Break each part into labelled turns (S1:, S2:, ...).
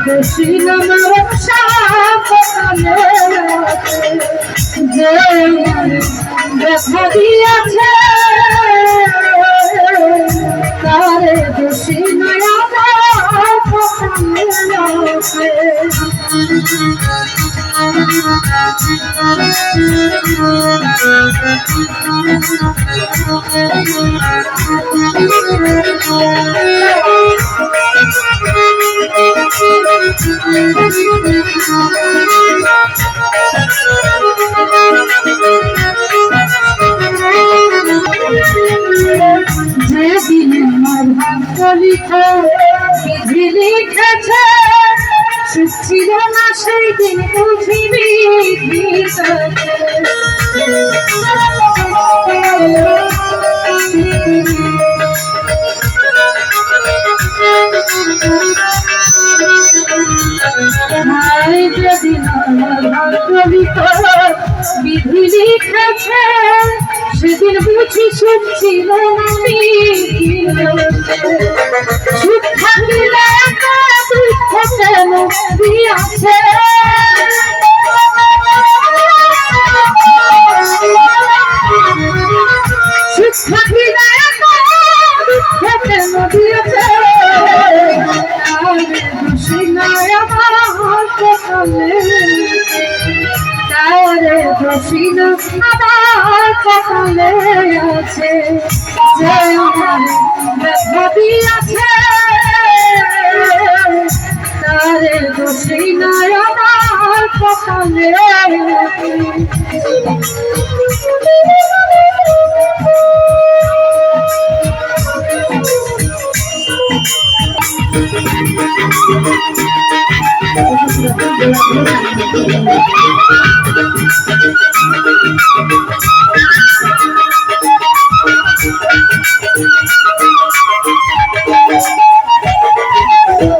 S1: দেখেছিলাম দেখা দিয়েছে তারে দোষী নয়া Thank you. লিখে বিধি লিখেছে সৃষ্টি জানা সেই দিন পৃথিবী জীবন সুখ থাকলে দুঃখ কেন? দিয়াছে আমার কপালে আছে যে আমার মেধাবী নয় আমার Thank you.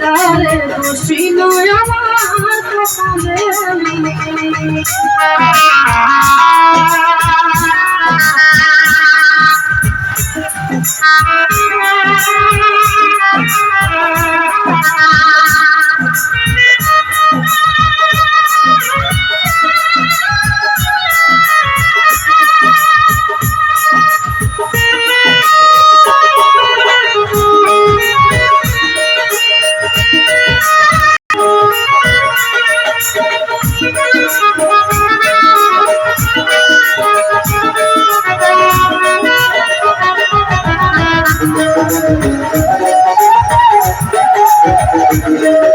S1: তারে খুশি নয় আমার কপালে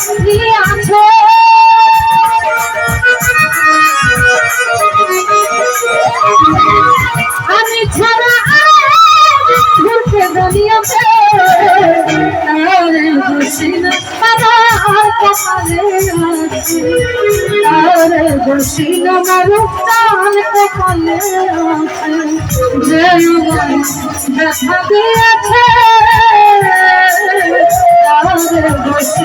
S1: যদি আছে। আমি ছাড়া আর ঘুরতে আছে তাহলে খুশি না আর কপালে আছে। তাহলে খুশি না মারুম তার কপালে আছে। যে ব্যথা দিয়েছে। তাহলে খুশি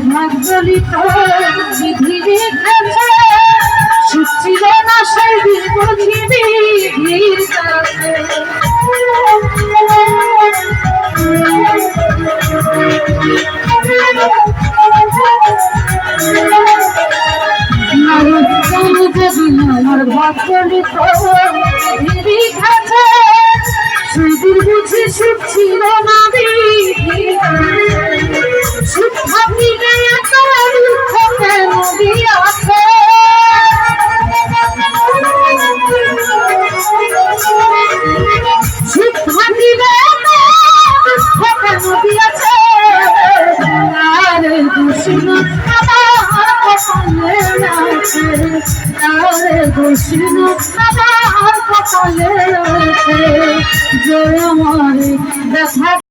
S1: যেদিন আমার ভাগ্যলিত বিধি রেখেছে। সুখ না সেই দিন বুঝিবি কাছে আমার ভাগ্যলিত বিধি সেই দিন বুঝি ছিল না বিধি দুষ্ণ আমার কপালে আছে জয় আমার দেখা